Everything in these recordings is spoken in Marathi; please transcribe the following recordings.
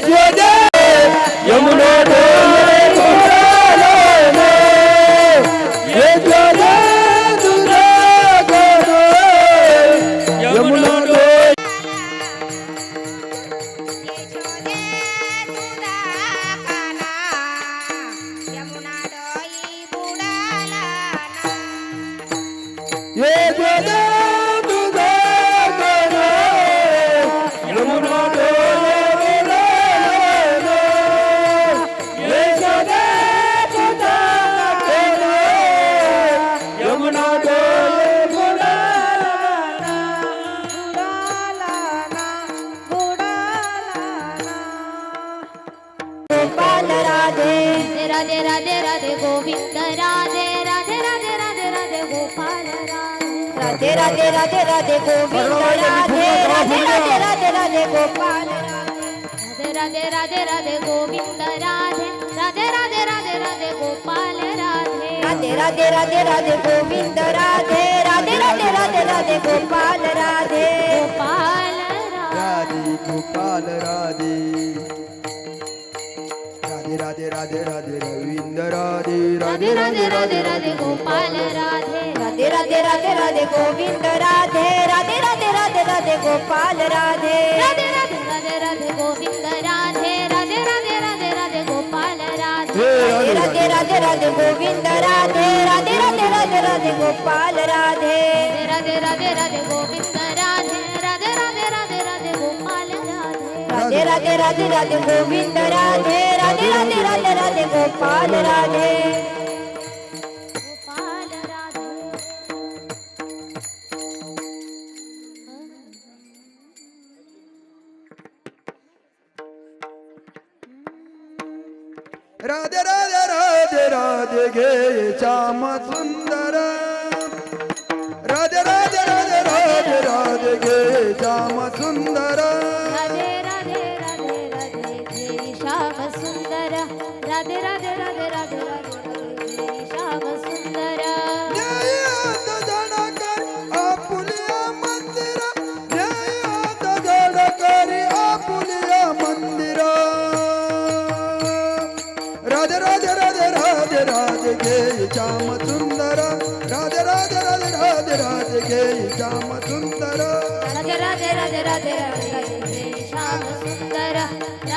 Graduated! राधे राधे गोविंद राधे राधे राधे राधे राधे गोपाल राधे राधे राधे राधे गोविंद राधे राधे राधे राधे राधे गोपाल राधे राधे राधे राधे गोविंद राधे राधे राधे राधे राधे गोपाल राधे राधे राधे राधे गोविंद राधे राधे राधे राधे राधे गोपाल राधे गोपाल राधे गोपाल राधे राधे राधे राधे राधे रविंद्र राधे राधे राधे राधे राधे गोपाल राधे राधे राधे राधे राधे गोविंद राधे राधे राधे राधे राधे गोपाल राधे राधे राधे राधे राधे गोविंद राधे राधे राधे राधे राधे गोपाल राधे राधे राधे राधे गोविंद राधे राधे राधे राधे राधे गोपाल राधे राधे राधे राधे गोविंद राधे राधे राधे राधे राधे गोविंद राधे राधे राधे राधे राधे गोपाल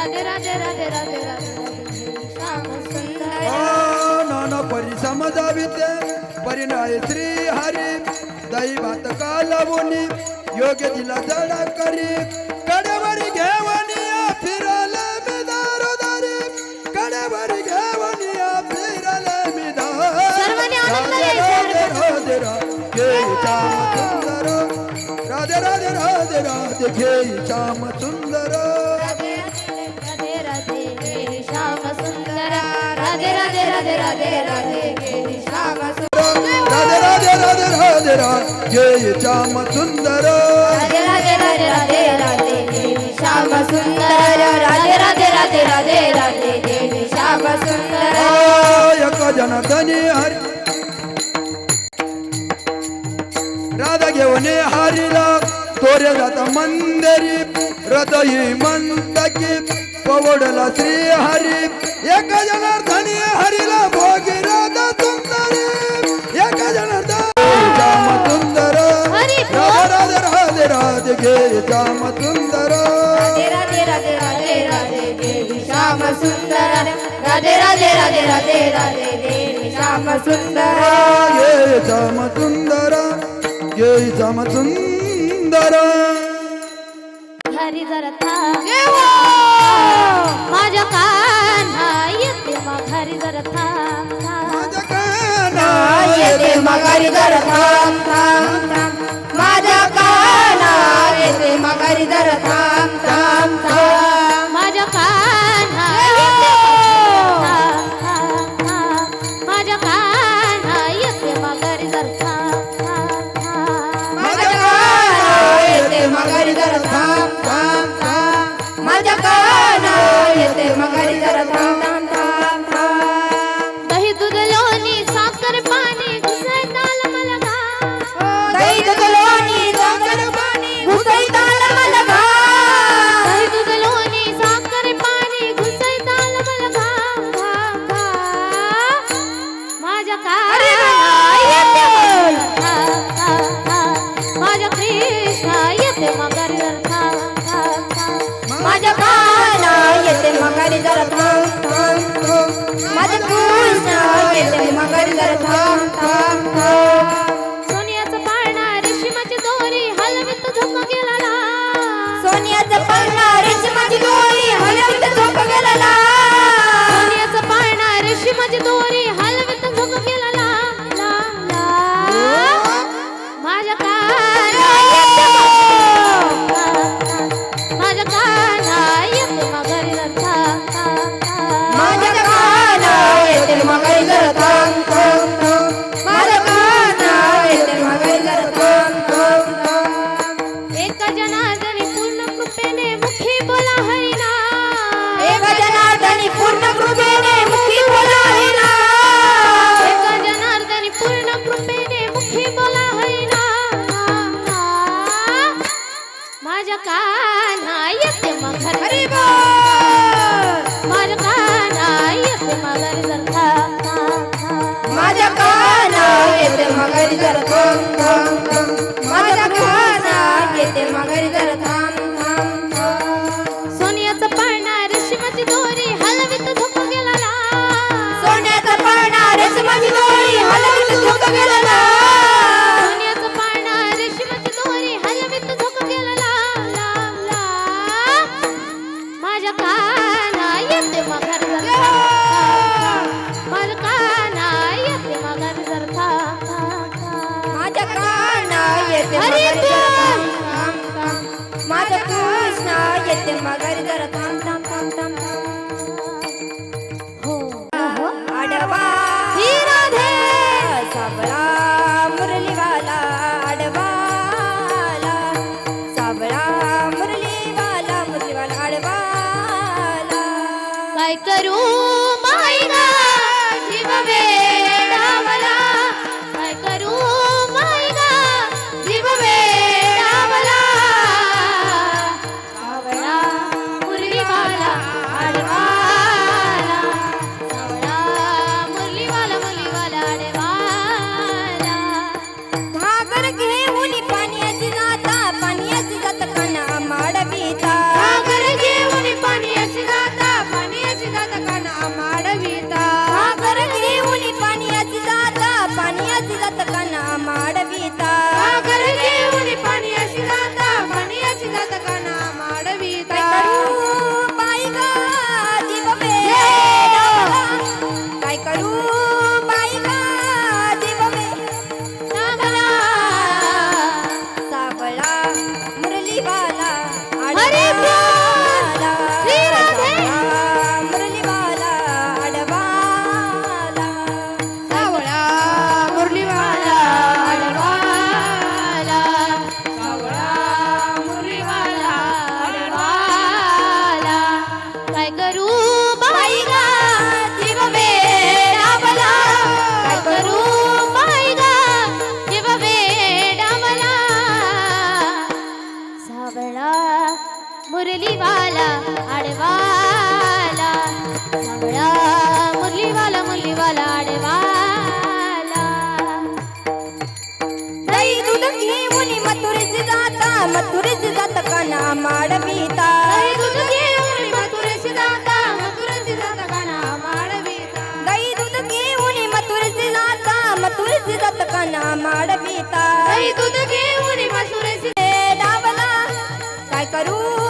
राधे राधे राधे राधे नाना परिणाय श्री हरी. दैवात कालवुनी योग्य दिला जडा करी. कडेवर घेवनिया फिरले मी दारोदारी. कडेवर घेवनिया फिरले मी राधे. राधे राधे राधे राधे घे श्याम सुंदर राधे राधे राधे राधे राधे राधे जय श्याम सुंदर राधे राधे राधे राधे श्याम सुंदर राधे राधे राधे राधे राधे देवी श्याम सुंदर राधे राधे राधे राधे राधे देवी श्याम सुंदर एक जनार्दनी हरी राधा घेऊन हरिला तोरे जात मंदिरी हृदयी मंदकी पवडला श्री हरी एक जनार्दनी श्याम सुंदर राधे राधे राधे राधे राधे देवी श्याम सुंदर राधे राधे राधे राधे राधे देवी श्याम सुंदर ये श्याम सुंदर ये श्याम सुंदर माझ्या कान्हा येते मग माझ्या काना येते जर थांब घेते माघारी जरा थांब थांब थांब. माझा खाना घेते माघारी जरा थांब थांब थांब. सोन्याचं पाळणा रेशमाची दोरी हलवीत झोप गेला ना सोन्याचं पाळणा रेशमाची दोरी हलवीत झोप गेला ना सोन्याचं पाळणा रेशमाची दोरी हलवीत झोप गेला ला ला. ला माझ्या खाना येते माघारी 曲がるからタンタンタンタン मना माडविता दूध घेऊन मसुरसी काय करू?